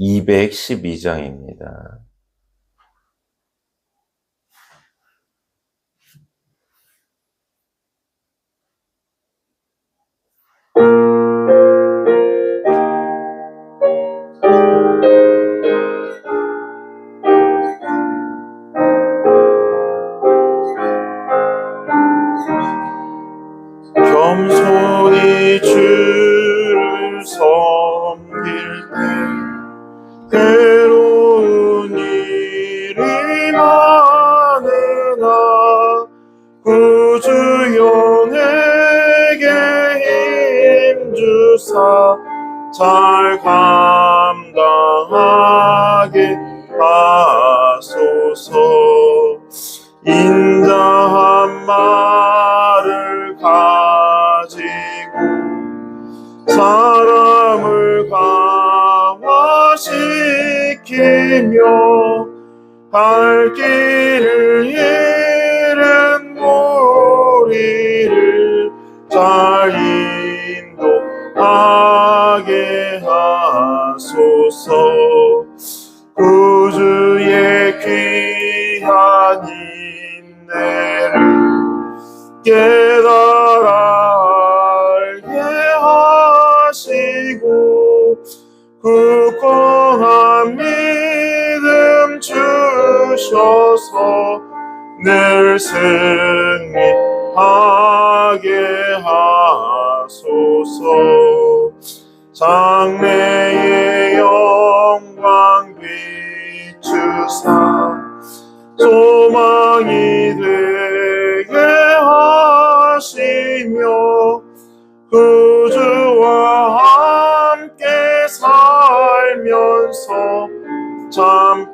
212장입니다. 많으나 구주 영에게 힘주사 잘 감당하게 하소서. 인자한 말을 가지고 사람을 강화시키며 갈 길을 잃은 우리를 잘 인도하게 하소서. 구주의 귀한 인내를 깨 주셔서. 늘 승리하게 하소서. 장래의 영광 비추사. 소망이 되게 하시며 그주와 함께 살면서 참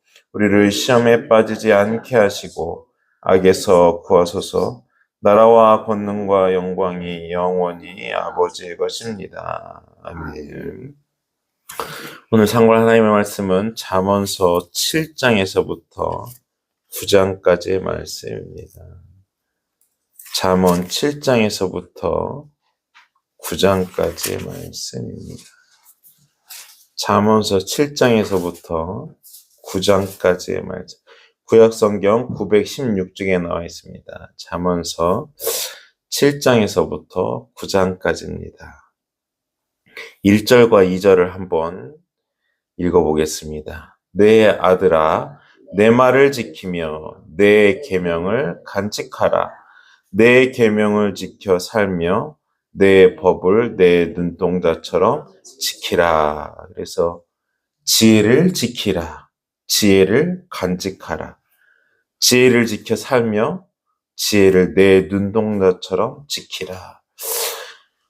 우리를 시험에 빠지지 않게 하시고 악에서 구하소서. 나라와 권능과 영광이 영원히 아버지의 것입니다. 아멘. 오늘 상관 하나님의 말씀은 잠언서 7장에서부터 9장까지의 말씀입니다. 잠언 7장에서부터 9장까지의 말씀입니다. 잠언서 7장에서부터 9장까지의 말씀. 구약 성경 916쪽에 나와 있습니다. 잠언서 7장에서부터 9장까지입니다. 1절과 2절을 한번 읽어보겠습니다. 내 아들아, 내 말을 지키며 내 계명을 간직하라. 내 계명을 지켜 살며 내 법을 내 눈동자처럼 지키라. 그래서 지혜를 지키라. 지혜를 간직하라. 지혜를 지켜 살며 지혜를 내 눈동자처럼 지키라.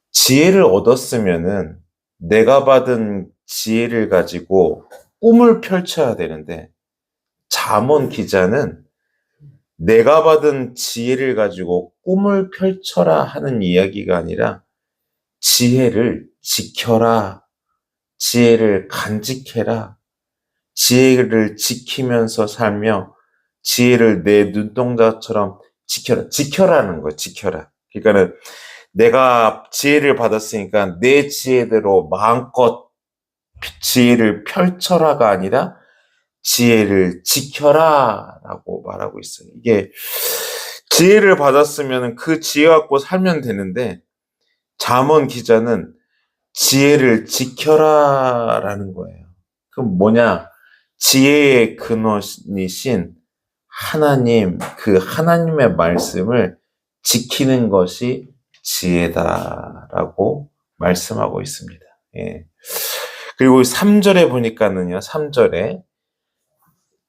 지혜를 얻었으면은 내가 받은 지혜를 가지고 꿈을 펼쳐야 되는데 잠언 기자는 내가 받은 지혜를 가지고 꿈을 펼쳐라 하는 이야기가 아니라 지혜를 지켜라. 지혜를 간직해라. 지혜를 지키면서 살며 지혜를 내 눈동자처럼 지켜라. 지켜라는 거, 지켜라. 그러니까는 내가 지혜를 받았으니까 내 지혜대로 마음껏 지혜를 펼쳐라가 아니라 지혜를 지켜라 라고 말하고 있어요. 이게 지혜를 받았으면 그 지혜 갖고 살면 되는데 잠언 기자는 지혜를 지켜라 라는 거예요. 그럼 뭐냐? 지혜의 근원이신 하나님, 그 하나님의 말씀을 지키는 것이 지혜다라고 말씀하고 있습니다. 예. 그리고 3절에 보니까는요, 3절에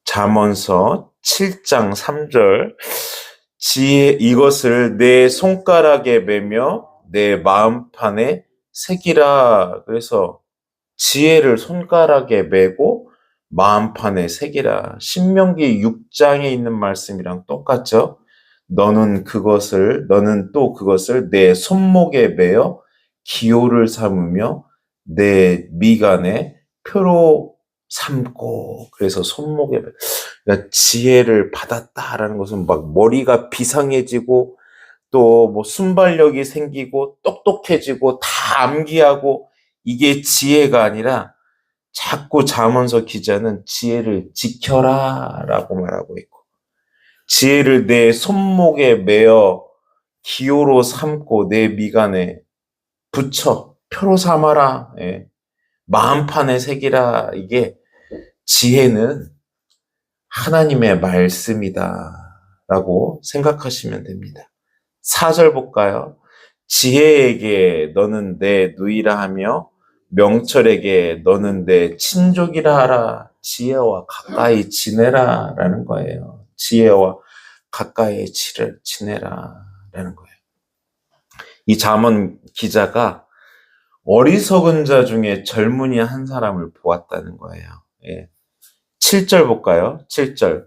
잠언서 7장 3절 지혜 이것을 내 손가락에 매며 내 마음판에 새기라. 그래서 지혜를 손가락에 메고 마음판에 새기라. 신명기 6장에 있는 말씀이랑 똑같죠? 너는 그것을, 너는 또 그것을 내 손목에 매어 기호를 삼으며 내 미간에 표로 삼고, 그래서 손목에, 매- 그러니까 지혜를 받았다라는 것은 막 머리가 비상해지고, 또 뭐 순발력이 생기고, 똑똑해지고, 다 암기하고, 이게 지혜가 아니라, 자꾸 자문서 기자는 지혜를 지켜라 라고 말하고 있고, 지혜를 내 손목에 매어 기호로 삼고 내 미간에 붙여 표로 삼아라. 예. 마음판에 새기라. 이게 지혜는 하나님의 말씀이다. 라고 생각하시면 됩니다. 4절 볼까요? 지혜에게 너는 내 누이라 하며 명철에게 너는 내 친족이라 하라. 지혜와 가까이 지내라. 라는 거예요. 지혜와 가까이 지내라. 라는 거예요. 이 잠언 기자가 어리석은 자 중에 젊은이 한 사람을 보았다는 거예요. 예. 7절 볼까요? 7절.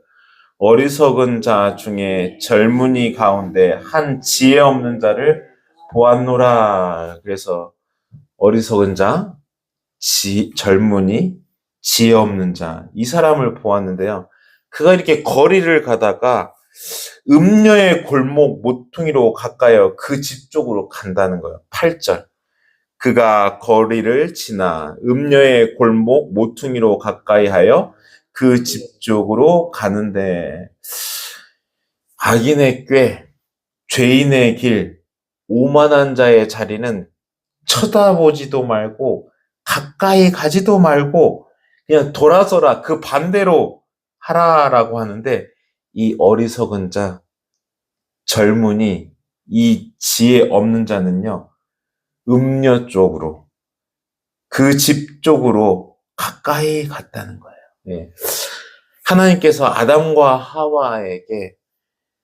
어리석은 자 중에 젊은이 가운데 한 지혜 없는 자를 보았노라. 그래서 어리석은 자, 지, 젊은이, 지혜 없는 자. 이 사람을 보았는데요. 그가 이렇게 거리를 가다가 음녀의 골목 모퉁이로 가까이어 그 집 쪽으로 간다는 거예요. 8절. 그가 거리를 지나 음녀의 골목 모퉁이로 가까이 하여 그 집 쪽으로 가는데 악인의 꾀, 죄인의 길, 오만한 자의 자리는 쳐다보지도 말고 가까이 가지도 말고 그냥 돌아서라 그 반대로 하라라고 하는데 이 어리석은 자, 젊은이, 이 지혜 없는 자는요, 음녀 쪽으로, 그 집 쪽으로 가까이 갔다는 거예요. 예. 하나님께서 아담과 하와에게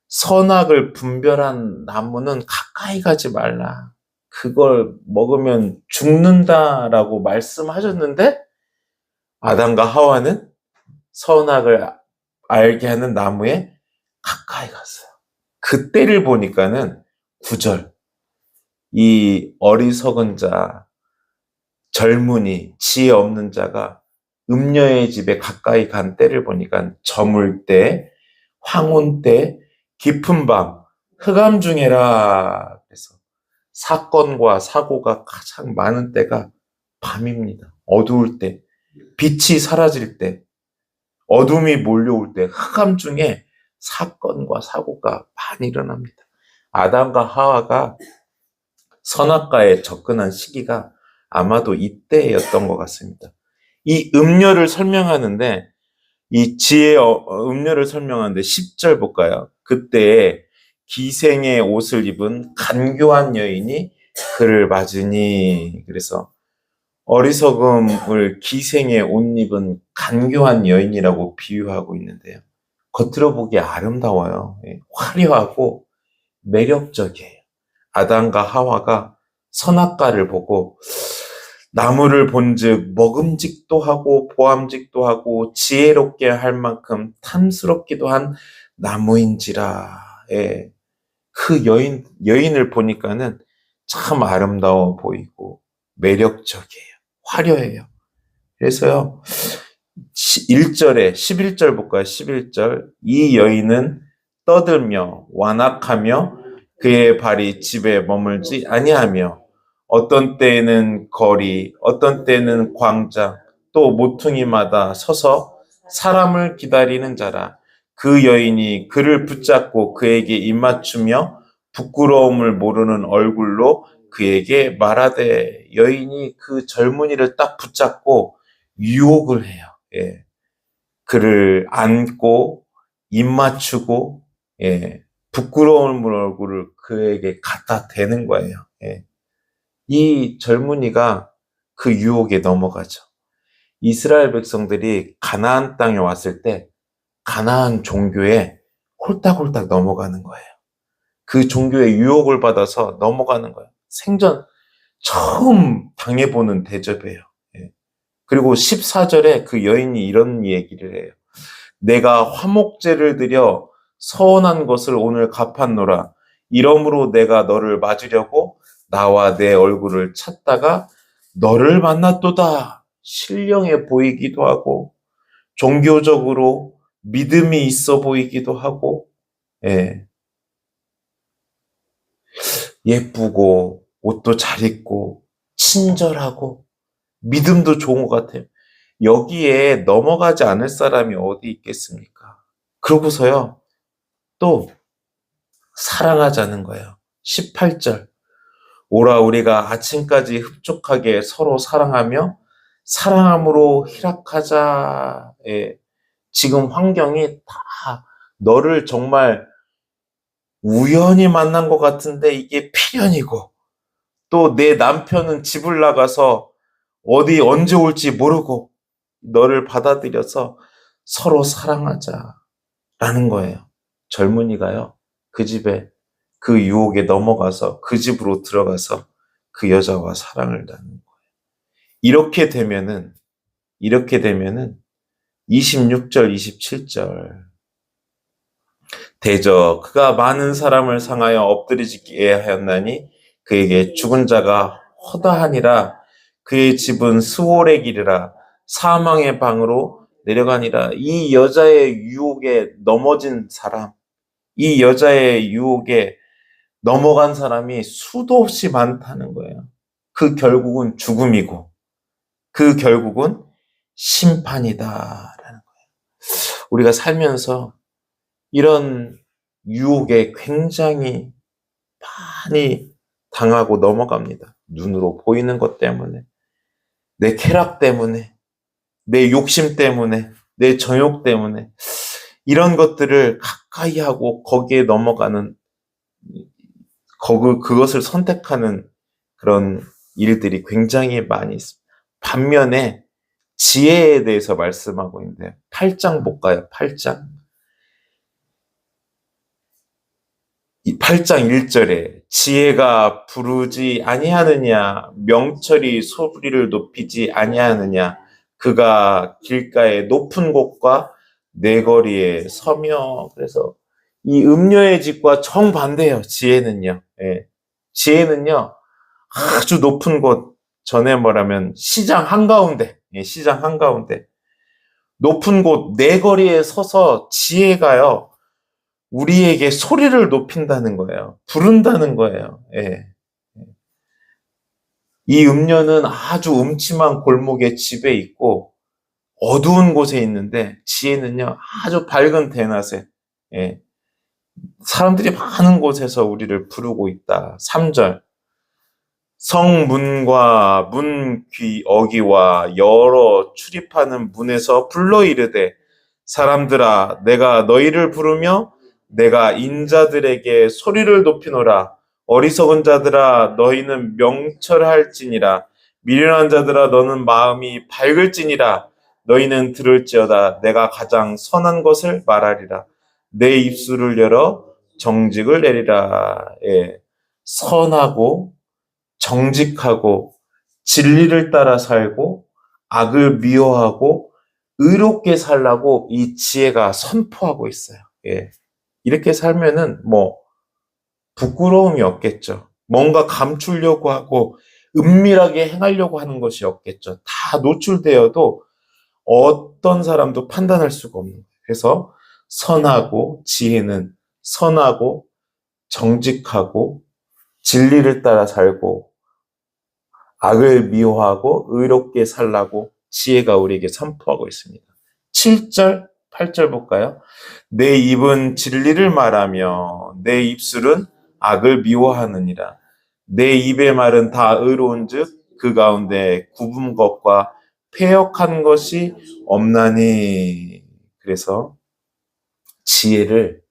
선악을 분별한 나무는 가까이 가지 말라. 그걸 먹으면 죽는다라고 말씀하셨는데, 아담과 하와는 선악을 알게 하는 나무에 가까이 갔어요. 그때를 보니까는 구절 이 어리석은 자, 젊은이, 지혜 없는 자가 음녀의 집에 가까이 간 때를 보니까 저물 때, 황혼 때, 깊은 밤, 흑암 중에라. 사건과 사고가 가장 많은 때가 밤입니다. 어두울 때, 빛이 사라질 때, 어둠이 몰려올 때 흑암 중에 사건과 사고가 많이 일어납니다. 아담과 하와가 선악과에 접근한 시기가 아마도 이때였던 것 같습니다. 이 음료를 설명하는데 이 지혜 어, 음료를 설명하는데 10절 볼까요? 그때 기생의 옷을 입은 간교한 여인이 그를 맞으니 그래서 어리석음을 기생의 옷 입은 간교한 여인이라고 비유하고 있는데요. 겉으로 보기에 아름다워요. 예, 화려하고 매력적이에요. 아담과 하와가 선악과를 보고 나무를 본즉 먹음직도 하고 보암직도 하고 지혜롭게 할 만큼 탐스럽기도 한 나무인지라. 예. 그 여인 여인을 보니까는 참 아름다워 보이고 매력적이에요. 화려해요. 그래서요. 1절에 11절 볼까요? 11절. 이 여인은 떠들며 완악하며 그의 발이 집에 머물지 아니하며 어떤 때에는 거리, 어떤 때는 광장, 또 모퉁이마다 서서 사람을 기다리는 자라. 그 여인이 그를 붙잡고 그에게 입맞추며 부끄러움을 모르는 얼굴로 그에게 말하되 여인이 그 젊은이를 딱 붙잡고 유혹을 해요. 예. 그를 안고 입맞추고 예. 부끄러운 얼굴을 그에게 갖다 대는 거예요. 예. 이 젊은이가 그 유혹에 넘어가죠. 이스라엘 백성들이 가나안 땅에 왔을 때 가나안 종교에 홀딱홀딱 넘어가는 거예요. 그 종교의 유혹을 받아서 넘어가는 거예요. 생전 처음 당해보는 대접이에요. 예. 그리고 14절에 그 여인이 이런 얘기를 해요. 내가 화목제를 드려 서원한 것을 오늘 갚았노라. 이러므로 내가 너를 맞으려고 나와 내 얼굴을 찾다가 너를 만났도다. 신령해 보이기도 하고 종교적으로 믿음이 있어 보이기도 하고 예. 예쁘고 옷도 잘 입고 친절하고 믿음도 좋은 것 같아요. 여기에 넘어가지 않을 사람이 어디 있겠습니까? 그러고서요. 또 사랑하자는 거예요. 18절. 오라 우리가 아침까지 흡족하게 서로 사랑하며 사랑함으로 희락하자. 예. 지금 환경이 다 너를 정말 우연히 만난 것 같은데 이게 필연이고 또 내 남편은 집을 나가서 어디 언제 올지 모르고 너를 받아들여서 서로 사랑하자라는 거예요. 젊은이가요. 그 집에 그 유혹에 넘어가서 그 집으로 들어가서 그 여자와 사랑을 나누는 거예요. 이렇게 되면은 이렇게 되면은 26절 27절 대저 그가 많은 사람을 상하여 엎드리지게 하였나니 그에게 죽은 자가 허다하니라 그의 집은 스월의 길이라 사망의 방으로 내려가니라 이 여자의 유혹에 넘어진 사람 이 여자의 유혹에 넘어간 사람이 수도 없이 많다는 거예요. 그 결국은 죽음이고 그 결국은 거예요. 우리가 살면서 이런 유혹에 굉장히 많이 당하고 넘어갑니다. 눈으로 보이는 것 때문에, 내 쾌락 때문에, 내 욕심 때문에, 내 정욕 때문에, 이런 것들을 가까이 하고 거기에 넘어가는, 거- 그것을 선택하는 그런 일들이 굉장히 많이 있습니다. 반면에 지혜에 대해서 말씀하고 있는데, 8장 볼까요? 8장. 이 8장 1절에 지혜가 부르지 아니하느냐 명철이 소리를 높이지 아니하느냐 그가 길가의 높은 곳과 내거리에 서며 그래서 이 음녀의 집과 정반대예요 지혜는요 예. 지혜는요 아주 높은 곳 전에 뭐라면 시장 한가운데 예, 시장 한가운데 높은 곳 내거리에 서서 지혜가요 우리에게 소리를 높인다는 거예요. 부른다는 거예요. 예. 이 음녀는 아주 음침한 골목의 집에 있고 어두운 곳에 있는데 지혜는요 아주 밝은 대낮에 예. 사람들이 많은 곳에서 우리를 부르고 있다. 3절 성문과 문귀 어기와 여러 출입하는 문에서 불러 이르되 사람들아 내가 너희를 부르며 내가 인자들에게 소리를 높이노라. 어리석은 자들아 너희는 명철할지니라. 미련한 자들아 너는 마음이 밝을지니라. 너희는 들을지어다. 내가 가장 선한 것을 말하리라. 내 입술을 열어 정직을 내리라. 예. 선하고 정직하고 진리를 따라 살고 악을 미워하고 의롭게 살라고 이 지혜가 선포하고 있어요. 예. 이렇게 살면은 뭐 부끄러움이 없겠죠. 뭔가 감추려고 하고 은밀하게 행하려고 하는 것이 없겠죠. 다 노출되어도 어떤 사람도 판단할 수가 없는. 그래서 선하고 지혜는 선하고 정직하고 진리를 따라 살고 악을 미워하고 의롭게 살라고 지혜가 우리에게 선포하고 있습니다. 7절, 8절 볼까요? 내 입은 진리를 말하며 내 입술은 악을 미워하느니라. 내 입의 말은 다 의로운 즉 그 가운데 굽은 것과 폐역한 것이 없나니. 그래서 지혜를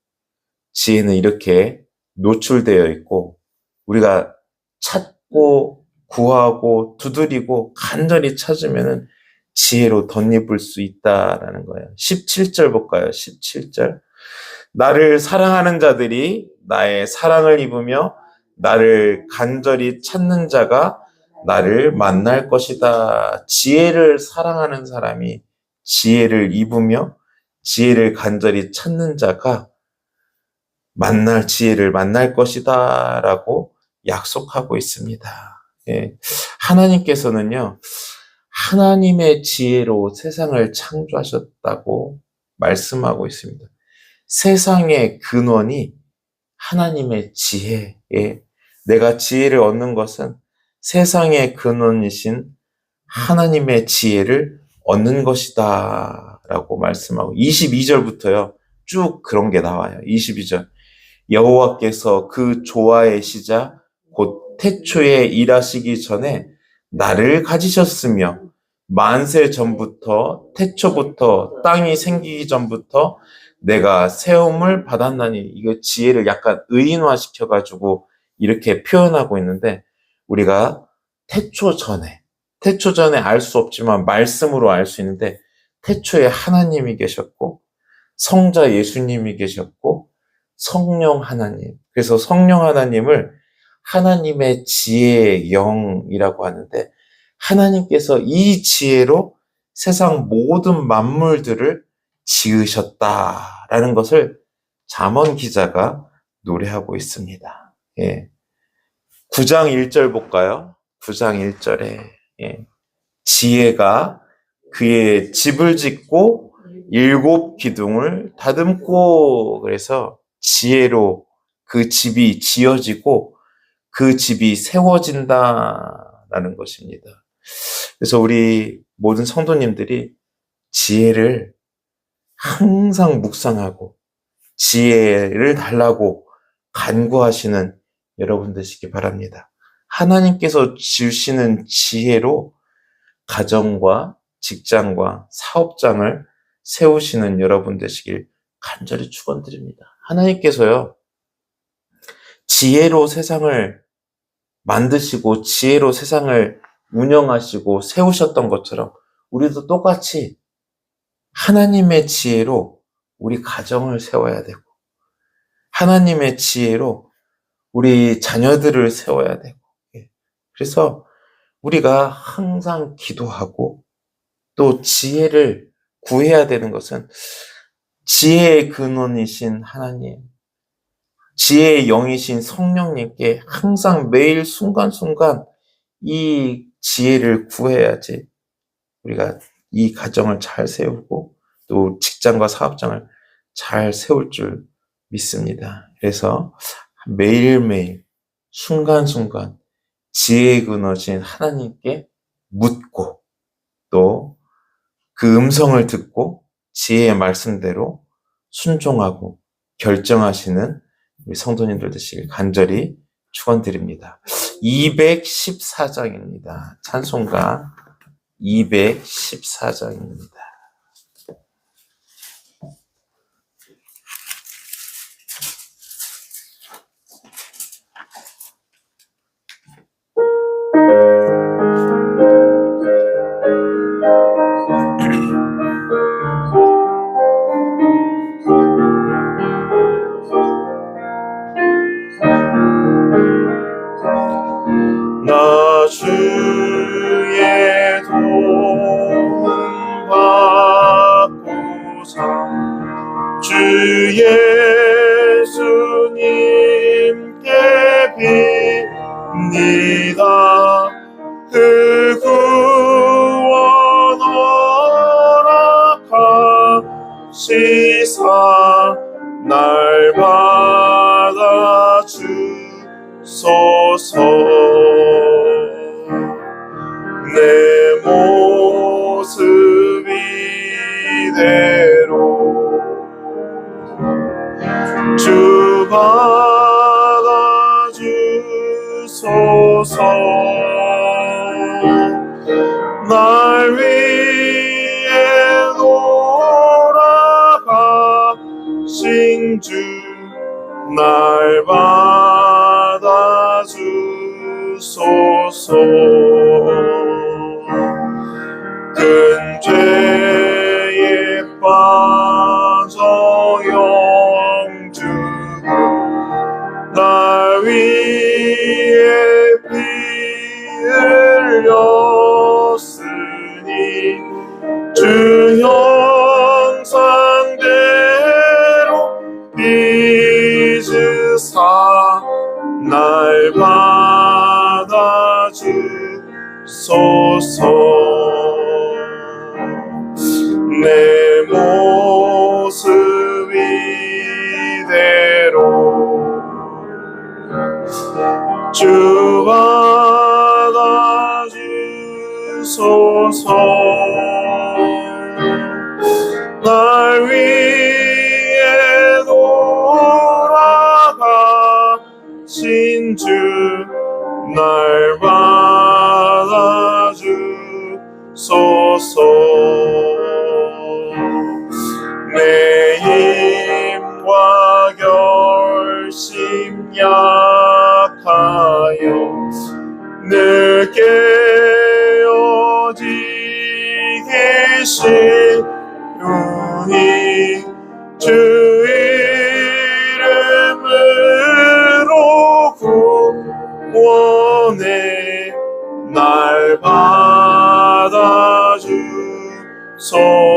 지혜는 이렇게 노출되어 있고 우리가 찾고 구하고 두드리고 간절히 찾으면은 지혜로 덧입을 수 있다라는 거예요. 17절 볼까요? 17절. 나를 사랑하는 자들이 나의 사랑을 입으며 나를 간절히 찾는 자가 나를 만날 것이다. 지혜를 사랑하는 사람이 지혜를 입으며 지혜를 간절히 찾는 자가 만날 지혜를 만날 것이다. 라고 약속하고 있습니다. 예. 하나님께서는요, 하나님의 지혜로 세상을 창조하셨다고 말씀하고 있습니다. 세상의 근원이 하나님의 지혜에 내가 지혜를 얻는 것은 세상의 근원이신 하나님의 지혜를 얻는 것이다. 라고 말씀하고 22절부터요. 쭉 그런 게 나와요. 22절. 여호와께서 그 조화의 시작 곧 태초에 일하시기 전에 나를 가지셨으며 만세 전부터 태초부터 땅이 생기기 전부터 내가 세움을 받았나니 이거 지혜를 약간 의인화 시켜 가지고 이렇게 표현하고 있는데 우리가 태초 전에 태초 전에 알 수 없지만 말씀으로 알 수 있는데 태초에 하나님이 계셨고 성자 예수님이 계셨고 성령 하나님. 그래서 성령 하나님을 하나님의 지혜의 영이라고 하는데 하나님께서 이 지혜로 세상 모든 만물들을 지으셨다라는 것을 잠언 기자가 노래하고 있습니다. 예. 9장 1절 볼까요? 9장 1절에 예. 지혜가 그의 집을 짓고 일곱 기둥을 다듬고 그래서 지혜로 그 집이 지어지고 그 집이 세워진다라는 것입니다. 그래서 우리 모든 성도님들이 지혜를 항상 묵상하고 지혜를 달라고 간구하시는 여러분 되시기 바랍니다. 하나님께서 주시는 지혜로 가정과 직장과 사업장을 세우시는 여러분 되시길 간절히 축원드립니다. 하나님께서요. 지혜로 세상을 만드시고 지혜로 세상을 운영하시고 세우셨던 것처럼 우리도 똑같이 하나님의 지혜로 우리 가정을 세워야 되고 하나님의 지혜로 우리 자녀들을 세워야 되고 예. 그래서 우리가 항상 기도하고 또 지혜를 구해야 되는 것은 지혜의 근원이신 하나님, 지혜의 영이신 성령님께 항상 매일 순간순간 이 지혜를 구해야지 우리가 이 가정을 잘 세우고 또 직장과 사업장을 잘 세울 줄 믿습니다. 그래서 매일매일 순간순간 지혜의 근원이신 하나님께 묻고 또 그 음성을 듣고 지혜의 말씀대로 순종하고 결정하시는 성도님들 되시길 간절히 축원드립니다. 214장입니다. 찬송가 214장입니다. 주 받아 받아주소서. 내 힘과 결심 약하여 늘 깨어지기 쉬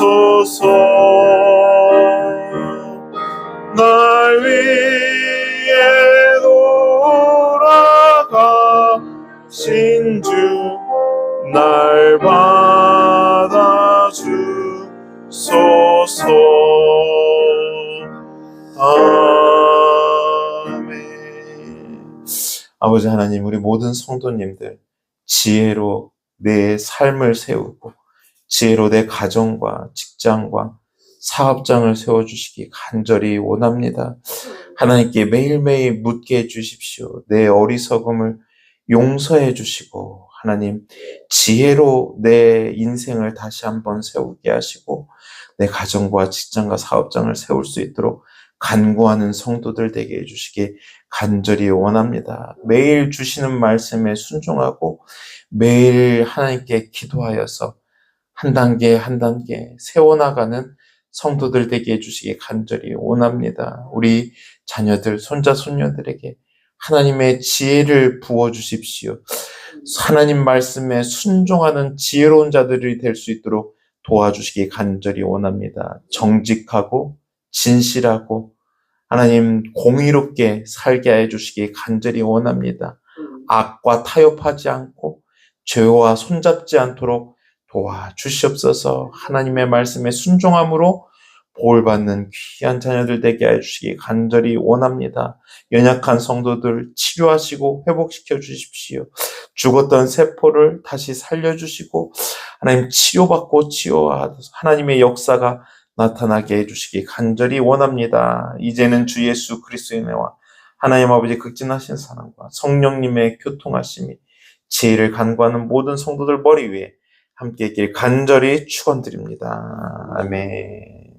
받아주소서. 날 위해 돌아가 신 주 날 받아주소서. 아버지 하나님 우리 모든 성도님들 지혜로 내 삶을 세우고 지혜로 내 가정과 직장과 사업장을 세워주시기 간절히 원합니다. 하나님께 매일매일 묻게 해주십시오. 내 어리석음을 용서해 주시고 하나님 지혜로 내 인생을 다시 한번 세우게 하시고 내 가정과 직장과 사업장을 세울 수 있도록 간구하는 성도들 되게 해주시기 간절히 원합니다. 매일 주시는 말씀에 순종하고 매일 하나님께 기도하여서 한 단계 한 단계 세워나가는 성도들 되게 해주시기 간절히 원합니다. 우리 자녀들, 손자, 손녀들에게 하나님의 지혜를 부어 주십시오. 하나님 말씀에 순종하는 지혜로운 자들이 될 수 있도록 도와주시기 간절히 원합니다. 정직하고 진실하고 하나님 공의롭게 살게 해 주시기 간절히 원합니다. 악과 타협하지 않고 죄와 손잡지 않도록 도와주시옵소서 하나님의 말씀에 순종함으로 보호받는 귀한 자녀들 되게 해주시기 간절히 원합니다. 연약한 성도들 치료하시고 회복시켜 주십시오. 죽었던 세포를 다시 살려주시고 하나님 치료받고 치유하 하나님의 역사가 나타나게 해주시기 간절히 원합니다. 이제는 주 예수 그리스도의 은혜와 하나님 아버지 극진하신 사랑과 성령님의 교통하심이 지혜를 간구하는 모든 성도들 머리 위에 함께 있길 간절히 축원드립니다. 아멘.